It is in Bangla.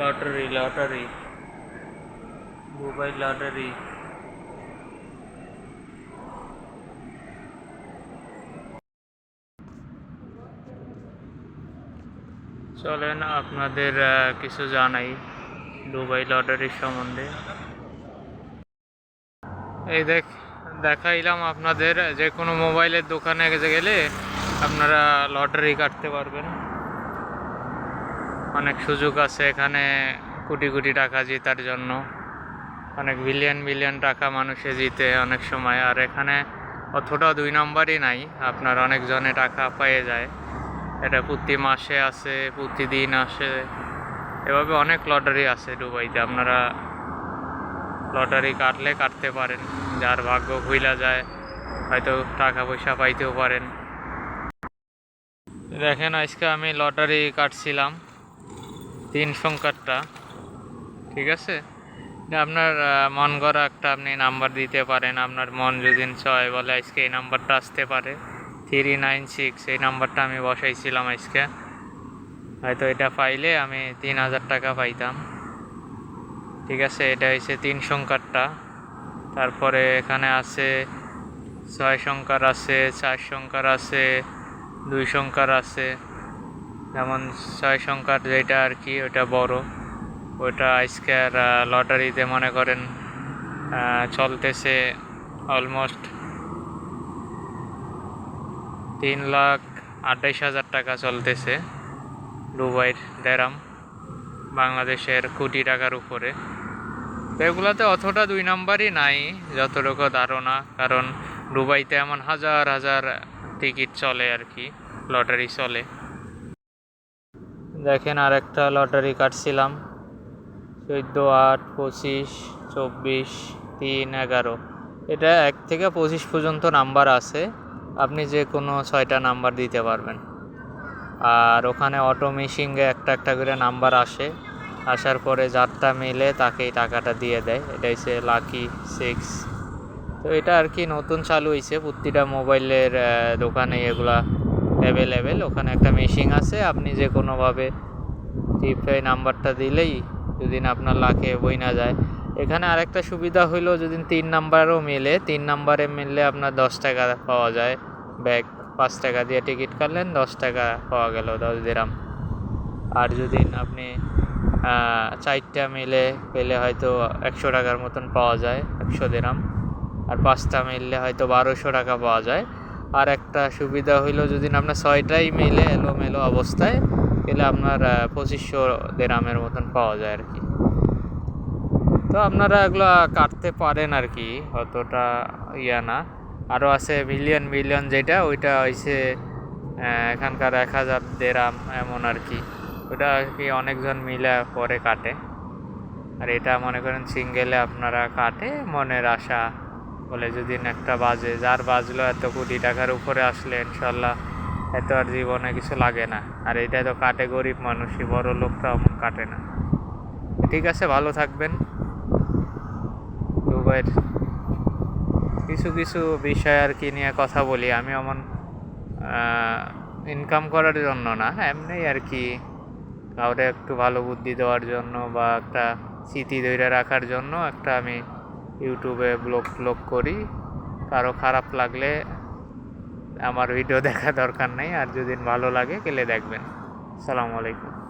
লটারি লটারি দুবাই লটারি চলেন আপনাদের কিছু জানাই দুবাই লটারির সম্বন্ধে। এই দেখ, দেখাইলাম আপনাদের, যে কোনো মোবাইলের দোকানে গেলে আপনারা লটারি কাটতে পারবেন। অনেক সুযোগ আছে এখানে কোটি কোটি টাকা জেতার জন্য। অনেক বিলিয়ন বিলিয়ন টাকা মানুষে জিতে অনেক সময়। আর এখানে অতটা দুই নম্বরই নাই, আপনার অনেকজনে টাকা পেয়ে যায়। এটা প্রতি মাসে আছে, প্রতিদিন আসে। এভাবে অনেক লটারি আছে দুবাইতে, আপনারা লটারি কাটলে কাটতে পারেন। যার ভাগ্য খুইলা যায়, হয়তো টাকা পয়সা পাইতেও পারেন। দেখেন, আজকে আমি লটারি কাটছিলাম। তিন সংখ্যারটা ঠিক আছে? আপনার মন করা একটা আপনি নাম্বার দিতে পারেন। আপনার মন যদি চয় বলে আজকে এই নাম্বারটা আসতে পারে। থ্রি নাইন সিক্স, এই নাম্বারটা আমি বসাইছিলাম আজকে। হয়তো এটা পাইলে আমি তিন হাজার টাকা পাইতাম। ঠিক আছে, এটা হয়েছে তিন সংখ্যারটা তারপরে এখানে আছে ছয় সংখ্যার আছে, চার সংখ্যার আছে, দুই সংখ্যার আছে। যেমন ছয় সংখ্যার যেটা আর কি, ওটা বড়। ওটা আজকের লটারিতে মনে করেন চলতেছে অলমোস্ট তিন লাখ আঠাইশ হাজার টাকা চলতেছে দুবাইয়ের দেরাম, বাংলাদেশের কোটি টাকার উপরে। তো এগুলোতে অতটা দুই নাম্বারই নাই, যতটুকু ধারণা, কারণ দুবাইতে এমন হাজার হাজার টিকিট চলে আর কি, লটারি চলে। দেখেন আর একটা লটারি কাটছিলাম। চোদ্দ, আট, পঁচিশ, চব্বিশ, তিন, এগারো। এটা এক থেকে পঁচিশ পর্যন্ত নাম্বার আছে। আপনি যে কোনো ছয়টা নাম্বার দিতে পারবেন। আর ওখানে অটো মেশিংয়ে একটা একটা করে নাম্বার আসে। আসার পরে যারটা মিলে তাকেই টাকাটা দিয়ে দেয়। এটা হচ্ছে লাকি সিক্স। তো এটা আর কি নতুন চালু হয়েছে প্রতিটা মোবাইলের দোকানে এগুলা অ্যাভেলেবেল ওখানে একটা মেশিন আছে, আপনি যে কোনোভাবে টিপে নাম্বারটা দিলেই যদি আপনার লাখে বই না যায়। এখানে আরেকটা সুবিধা হইল, যদি তিন নাম্বারও মেলে, তিন নাম্বারে মিললে আপনার দশ টাকা পাওয়া যায়। ব্যাগ পাঁচ টাকা দিয়ে টিকিট কাটলেন, দশ টাকা পাওয়া গেল, দশ দিরাম। আর যদি আপনি চারটা মিলে, পেলে হয়তো একশো টাকার মতন পাওয়া যায়, একশো দিরাম। আর পাঁচটা মিললে হয়তো বারোশো টাকা পাওয়া যায়। আর একটা সুবিধা হইল যদি আপনার ছয়টাই মিলে এলোমেলো অবস্থায় গেলে আপনার পঁচিশশো দেরামের মতন পাওয়া যায় আর কি। তো আপনারা এগুলো কাটতে পারেন আর কি, অতটা ইয়া না। আরও আছে মিলিয়ন মিলিয়ন যেটা, ওইটা হয়েছে এখানকার এক হাজার দেরাম এমন আর কি। ওটা আর কি অনেকজন মিলে পরে কাটে। আর এটা মনে করেন সিঙ্গেলে আপনারা কাটে, মনের আশা বলে যদি একটা বাজে, যার বাজলো এত কোটি টাকার উপরে আসলে ইনশাল্লাহ, এত আর জীবনে কিছু লাগে না। আর এটা তো কাটে গরিব মানুষই, বড় লোকটা অমন কাটে না। ঠিক আছে, ভালো থাকবেন। দুবাইয়ের কিছু কিছু বিষয় আর কি নিয়ে কথা বলি। আমি অমন ইনকাম করার জন্য না, এমনি আর কি কাউরে একটু ভালো বুদ্ধি দেওয়ার জন্য বা একটা স্মৃতি ধরে রাখার জন্য একটা আমি ইউটিউবে ব্লগ ব্লগ করি। কারও খারাপ লাগলে আমার ভিডিও দেখা দরকার নেই, আর যদি ভালো লাগে গেলে দেখবেন। সালামু আলাইকুম।